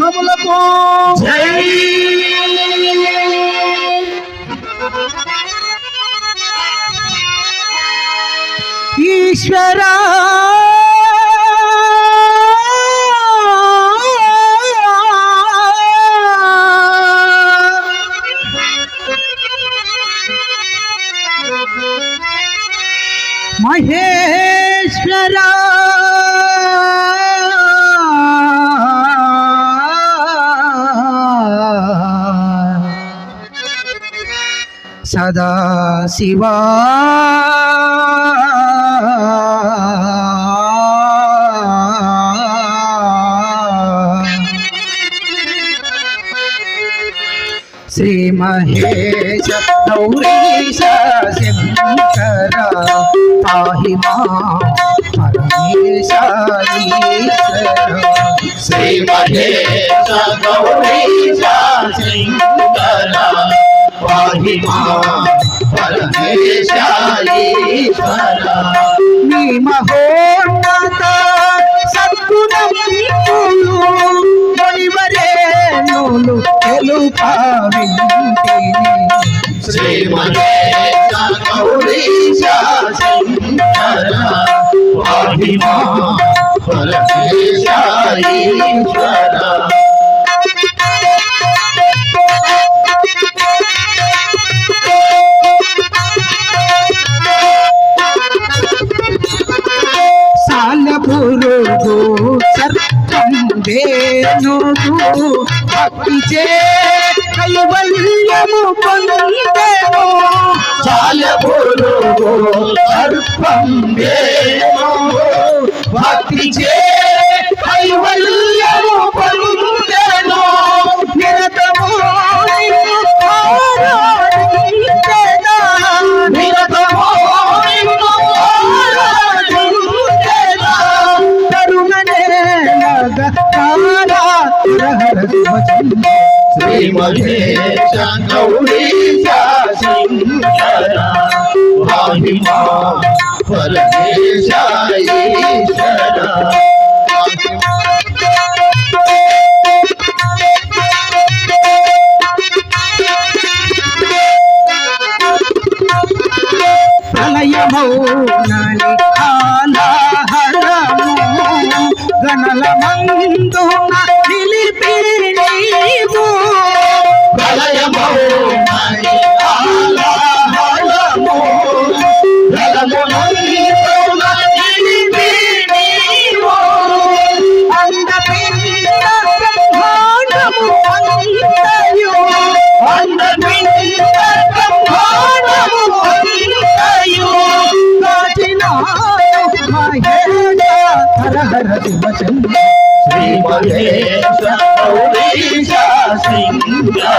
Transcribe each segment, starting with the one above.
నామములకు ఈశ్వరా! మహేశ్వరా! సదా శివా. శ్రీ మహేశ గౌరీశ శంకర పాహి పరమేశ శ్రీ మహేశ గౌరీశ శంకర పాహి నీ మహోన్నత సద్గుణములు మునివరేణులు తెలుపావింటిని పాహి మా సర్పం వేణుగు భక్తి చే కైవల్యము పొందెను చాల పురుగు సర్పం వేణు భక్తి చే కైవల్యము పొందెను నిరతము నిన్ను శ్రీ మహేశ గౌరీశ శంకర మహిమా పరమేశ ఈశ్వర ప్రళయమౌనని ఆలాహరము గణల మందున నిలిపి నీవు ప్రళయమౌనని ఆలాహలము జలమునందున महेश गौरीशा सिंगरा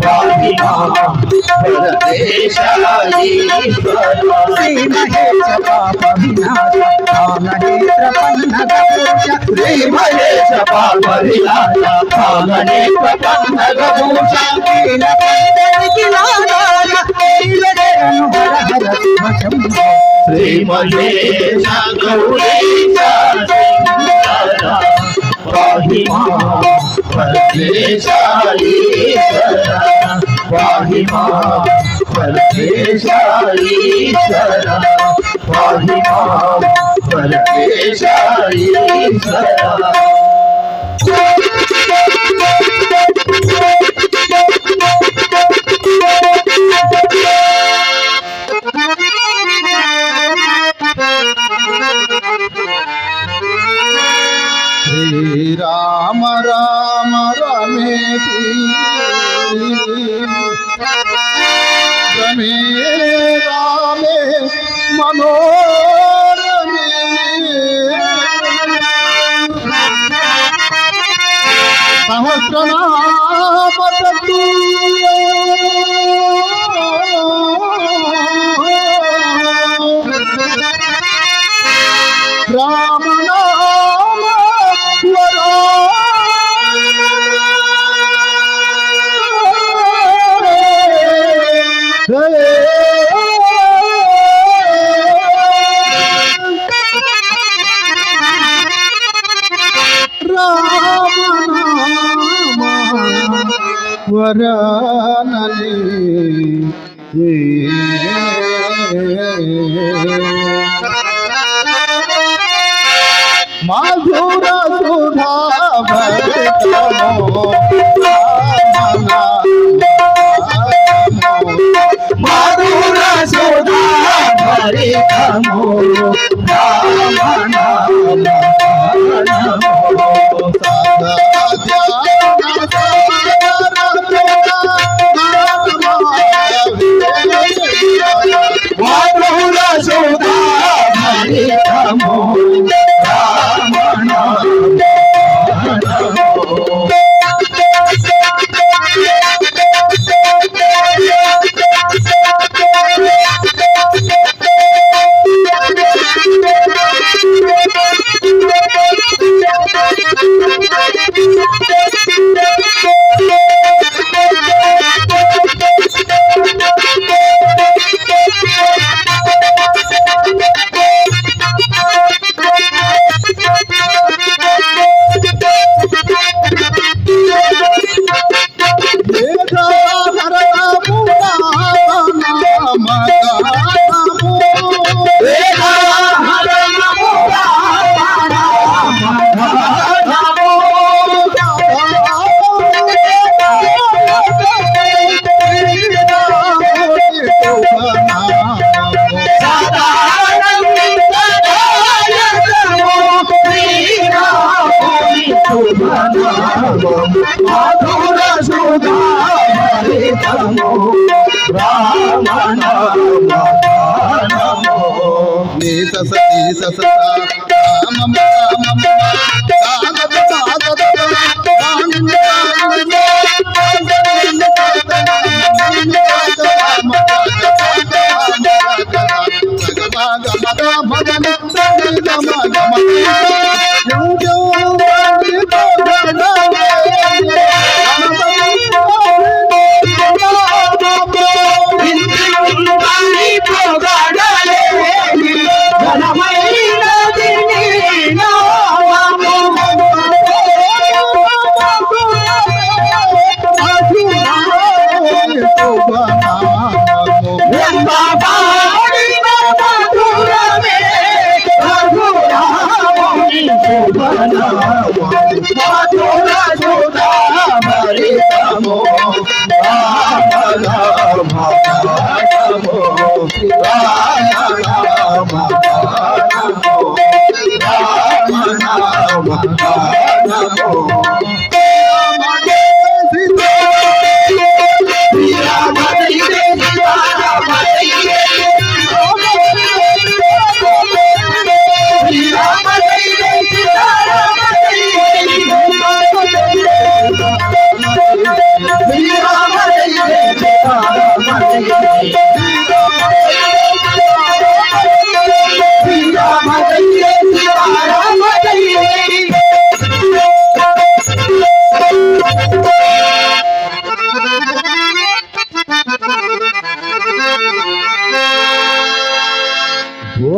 स्वामिना परदेशा ईश्वरा श्री महेश पाप विनाश श्री महेश पाप विनाश कामनेत्र पन्नग నీల పంచనికి నాదాన నీలదేను హర హర శివచంద్ర శ్రీ మహేశ గౌరీశ శంకర పాహిమా పరమేశ ఈశ్వర పాహిమా పరమేశ ఈశ్వర పాహిమా పరమేశ ఈశ్వర శ్రీరామ రామ రమేతి రమే రామే వరానని మాధుర సుధా భరితమో మధుర సుధా భరితము రామ నీస నీస రామ రామ సాగత సాగత ఇంద్రుని Oh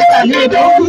Italy, don't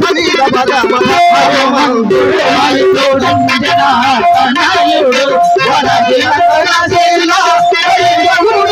సనిదా మమదాని గరిసా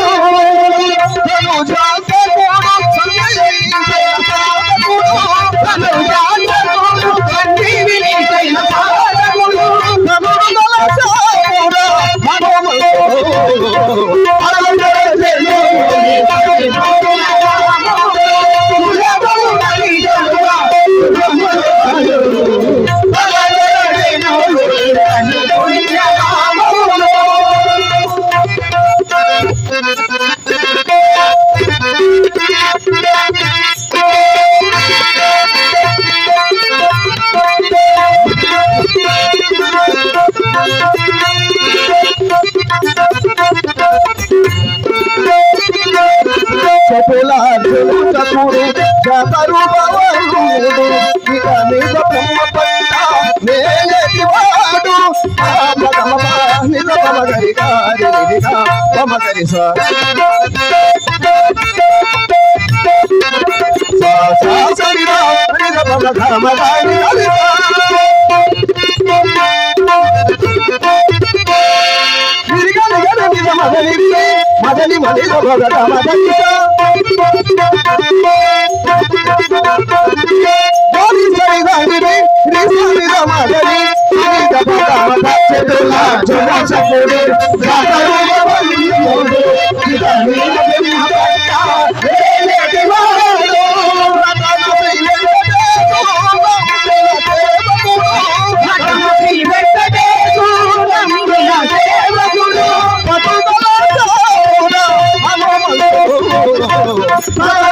నిజ పమగరి గారి నిజ పమగరి సా సరిగా నిజ పమగ మగారి గరిసా మదని మదని భగత మదని Oh,